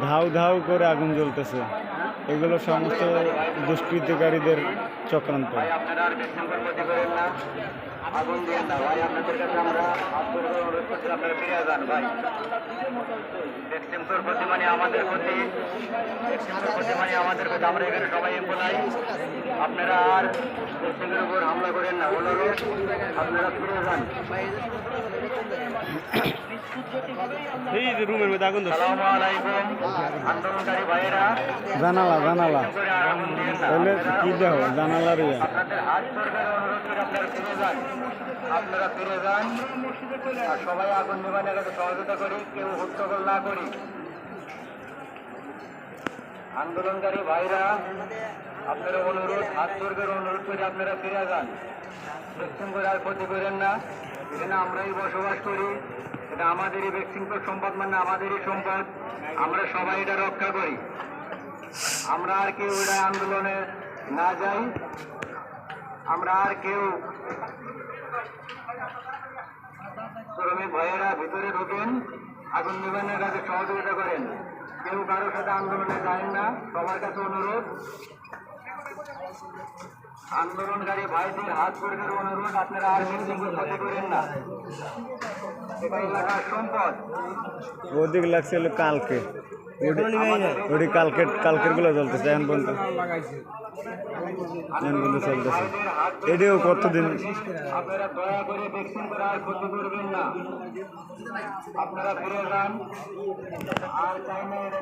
ধাউ ধাউ করে আগুন জ্বলতেছে। এগুলো সমস্ত দুষ্কৃতিকারীদের চক্রান্ত। আর ধরে অনুরোধ করছি আপনারা ক্ষতি মানে আমাদের মানে আমাদের আর উপর হামলা করেন না। আপনারা ফিরে যান। এই যে রুমের মধ্যে আগুন আন্দোলনকারী ভাইয়েরা জানালা জানালা। তাহলে কি দেহ? জানালার ইয়ে। আপনাদের হাত সরকার অনুরোধ করে আপনারা ফিরে যান। আপনারা ফিরে যান আর সবাই আগুন নিবানের কাছে সহযোগিতা করি কেউ হট্টগোল না করি আন্দোলনকারী ভাইরা আপনারা অনুরোধ হাত সরকার অনুরোধ করে আপনারা ফিরে যান করে আর ক্ষতি করেন না এখানে আমরাই বসবাস করি, এটা আমাদেরই ব্যক্তিগত সম্পদ মানে আমাদেরই সম্পদ। আমরা সবাই এটা রক্ষা করি। আমরা আর কেউ এটা আন্দোলনে না যাই। আমরা আর কেউ শ্রমিক ভাইয়েরা ভিতরে ঢোকেন, আগুন নিবানের কাছে সহযোগিতা করেন। কেউ কারোর সাথে আন্দোলনে যায় না, সবার কাছে অনুরোধ। আন্দোলনকারী ভাইদের হাত পরিবার অনুরোধ আপনারা আর ক্ষতি করেন না এটা এলাকার সম্পদ ওদিক লাগছে হলো কালকে। ওটি কালকের কালকেরগুলো চলতেছে এখন পর্যন্ত এখন পর্যন্ত চলতেছে। এটিও কতদিন? আপনারা দয়া করে ভ্যাকসিন করে ক্ষতি করবেন না। আপনারা ফিরে যান। আর চাই না এটা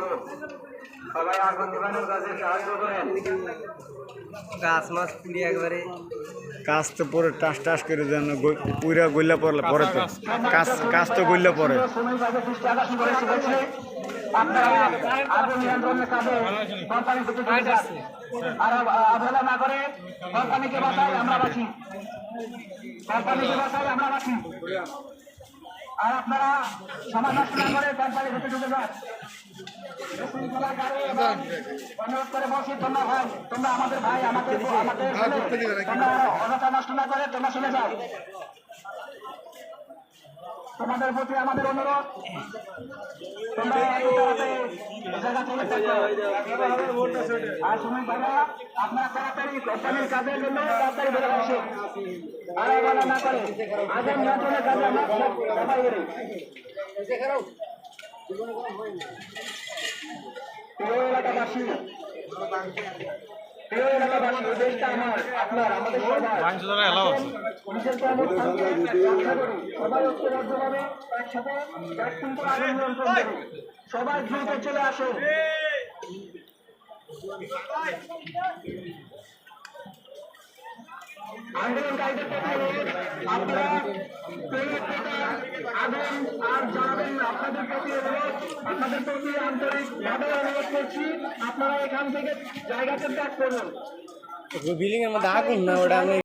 হোক সবাই আগুন নিবানোর কাজে সাহায্য করেন। গাছ মাছ পুড়ি একবারে। কাজ তো পরে টাস টাস করে যেন পুরা গইলা পড়লে পরে তো। কাজ কাজ তো গইলা পরে। আর অবহেলা না করে কোম্পানিকে বাঁচাই বাঁচি। কোম্পানিকে বাঁচাই আমরা বাঁচি। আর আপনারা সমাজ নষ্ট না করে কোম্পানি ঢুকে ঢুকে যান। অনুরোধ করে বলছি তোমরা ভাই তোমরা আমাদের ভাই আমাদের আমাদের ছেলে, তোমরা অযথা নষ্ট না করে তোমরা শুনে যাও। তোমাদের প্রতি আমাদের অনুরোধ। তোমরা আর সময় ভাইরা আপনারা তাড়াতাড়ি কোম্পানির কাজের জন্য তাড়াতাড়ি বেরো আসে আর বলা না করে আগে নিয়ন্ত্রণের কাজে আমরা সবাই করি প্রিয় এলাকাবাসী সবাই চলে আন্দোলনকারীদের অনুরোধ, আপনারা আগুন আর জ্বালাবেন না আপনাদের প্রতি অনুরোধ আপনাদের প্রতি আন্তরিকভাবে অনুরোধ করছি আপনারা এখান থেকে জায়গা ত্যাগ করুন। বিল্ডিং এর মধ্যে আগুন না ওটা আমি